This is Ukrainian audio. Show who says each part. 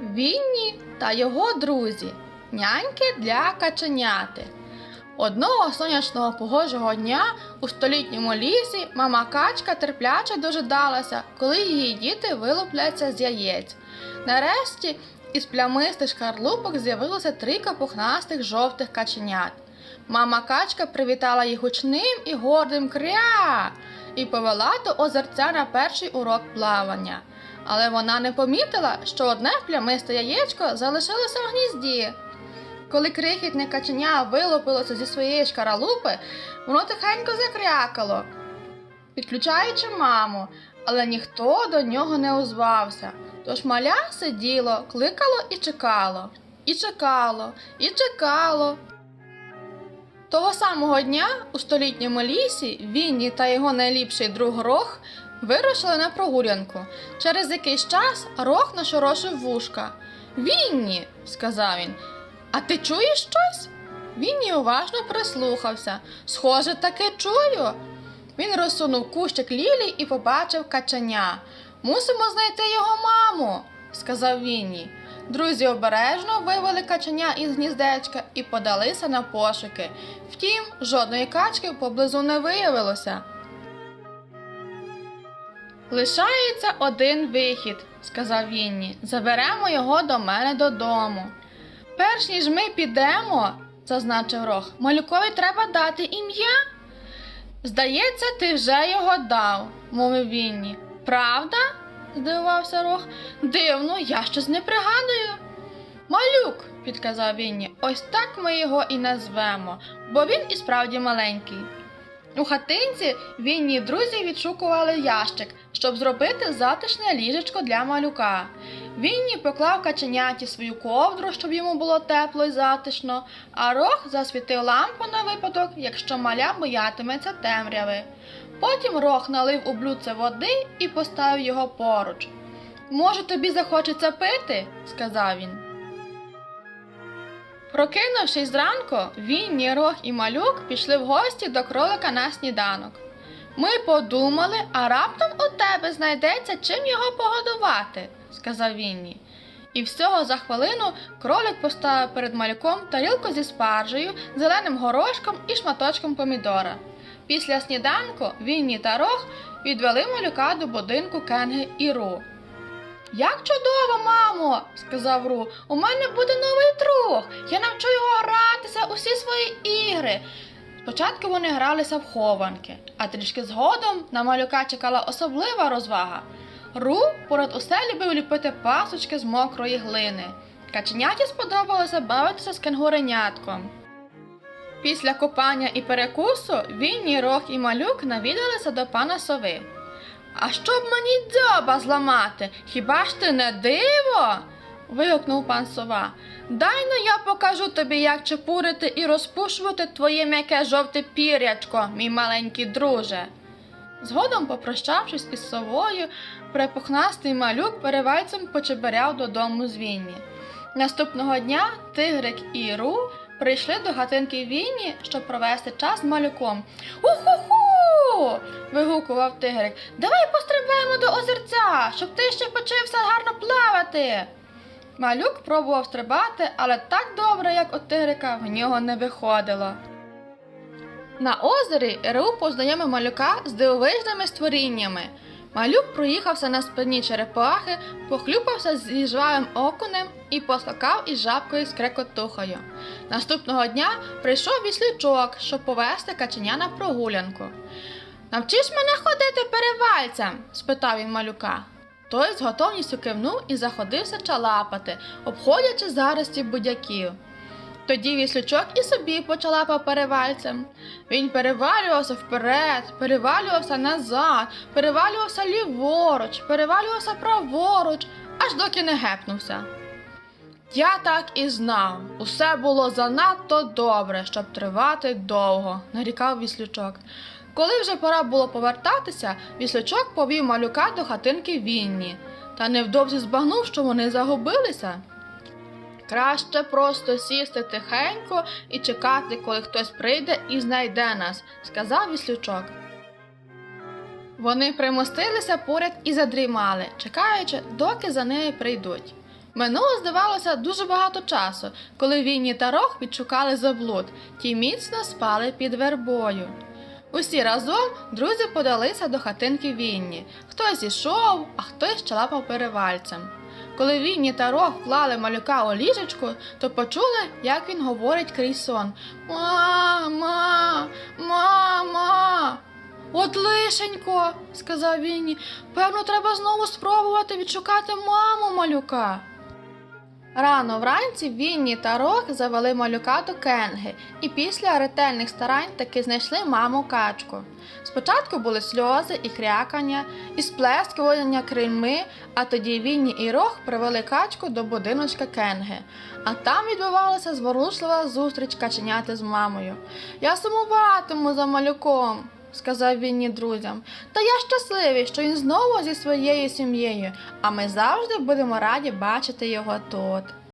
Speaker 1: Вінні та його друзі. Няньки для каченяти. Одного сонячного погожого дня у столітньому лісі мама качка терпляче дожидалася, коли її діти вилупляться з яєць. Нарешті із плямистих шкарлупок з'явилося трійка пухнастих жовтих каченят. Мама качка привітала їх гучним і гордим кря і повела до озерця на перший урок плавання. Але вона не помітила, що одне плямисте яєчко залишилося в гнізді. Коли крихітне каченя вилупилося зі своєї шкаралупи, воно тихенько закрякало, підключаючи маму, але ніхто до нього не озвався. Тож маля сиділо, кликало і чекало, і чекало, і чекало. Того самого дня у столітньому лісі Вінні та його найліпший друг Рох вирушили на прогулянку. Через якийсь час Рох нашорошив вушка. Вінні, сказав він, а ти чуєш щось? Вінні уважно прислухався. Схоже, таки чую. Він розсунув кущик Лілі і побачив каченя. Мусимо знайти його маму, сказав Вінні. Друзі обережно вивели каченя із гніздечка і подалися на пошуки. Втім, жодної качки поблизу не виявилося. Лишається один вихід, сказав Вінні. Заберемо його до мене додому. Перш ніж ми підемо, зазначив Рох, малюкові треба дати ім'я. Здається, ти вже його дав, мовив Вінні. Правда? здивувався Рох. Дивно, я щось не пригадую. Малюк, підказав Вінні, ось так ми його і назвемо, бо він і справді маленький. У хатинці Вінні друзі відшукували ящик, щоб зробити затишне ліжечко для малюка. Вінні поклав каченяті свою ковдру, щоб йому було тепло і затишно, а рог засвітив лампу на випадок, якщо маля боятиметься темряви. Потім рог налив у блюдце води і поставив його поруч. Може, тобі захочеться пити? сказав він. Прокинувшись зранку, Вінні, Рог і малюк пішли в гості до кролика на сніданок. Ми подумали, а раптом у тебе знайдеться чим його погодувати, сказав Вінні. І всього за хвилину кролик поставив перед малюком тарілку зі спаржею, зеленим горошком і шматочком помідора. Після сніданку Вінні та Рог відвели малюка до будинку Кенги і Ру. Як чудово, мамо, сказав Ру. У мене буде новий друг. Я навчу його гратися у всі свої ігри. Спочатку вони гралися в хованки, а трішки згодом на малюка чекала особлива розвага. Ру порад усе любив ліпити пасочки з мокрої глини. Каченяті сподобалося бавитися з кенгуренятком. Після купання і перекусу Вінні, Рог і малюк навідалися до пана сови. А щоб мені дзьоба зламати, хіба ж ти не диво? вигукнув пан сова. Дай но я покажу тобі, як чепурити і розпушувати твоє м'яке жовте пірячко, мій маленький друже. Згодом, попрощавшись із совою, препухнастий малюк перевальцем почеберяв додому з Вінні. Наступного дня Тигрик і Ру прийшли до гатинки Вінні, щоб провести час з малюком. Уху-ху! вигукував тигрик. Давай пострибаємо до озерця, щоб ти ще почився гарно плавати. Малюк пробував стрибати, але так добре, як у тигрика, в нього не виходило. На озері Ру познайомив малюка з дивовижними створіннями. Малюк проїхався на спині черепахи, похлюпався зі жвавим окунем і поскакав із жабкою з крекотухою. Наступного дня прийшов віслючок, щоб повести каченя на прогулянку. Навчиш мене ходити перевальцем? спитав він малюка. Той з готовністю кивнув і заходився чалапати, обходячи зарості будяків. Тоді віслючок і собі почалапав перевальцем. Він перевалювався вперед, перевалювався назад, перевалювався ліворуч, перевалювався праворуч, аж доки не гепнувся. Я так і знав, усе було занадто добре, щоб тривати довго, нарікав віслючок. Коли вже пора було повертатися, віслючок повів малюка до хатинки Вінні, та невдовзі збагнув, що вони загубилися. Краще просто сісти тихенько і чекати, коли хтось прийде і знайде нас, сказав віслючок. Вони примостилися поряд і задрімали, чекаючи, доки за нею прийдуть. Минуло, здавалося, дуже багато часу, коли Вінні та Рох відшукали заблуд, ті міцно спали під вербою. Усі разом друзі подалися до хатинки Вінні. Хтось ішов, а хтось чалапав перевальцем. Коли Вінні та Рох вклали малюка у ліжечку, то почули, як він говорить крізь сон: Мама, мама. От лишенько, сказав Вінні, певно, треба знову спробувати відшукати маму малюка. Рано вранці Вінні та Рох завели малюка до Кенги і після ретельних старань таки знайшли маму качку. Спочатку були сльози і крякання, і сплескування крильми, а тоді Вінні і Рох привели качку до будиночка Кенги. А там відбувалася зворушлива зустріч каченяти з мамою. Я сумуватиму за малюком, сказав Вінні друзям. Та я щасливий, що він знову зі своєю сім'єю, а ми завжди будемо раді бачити його тут.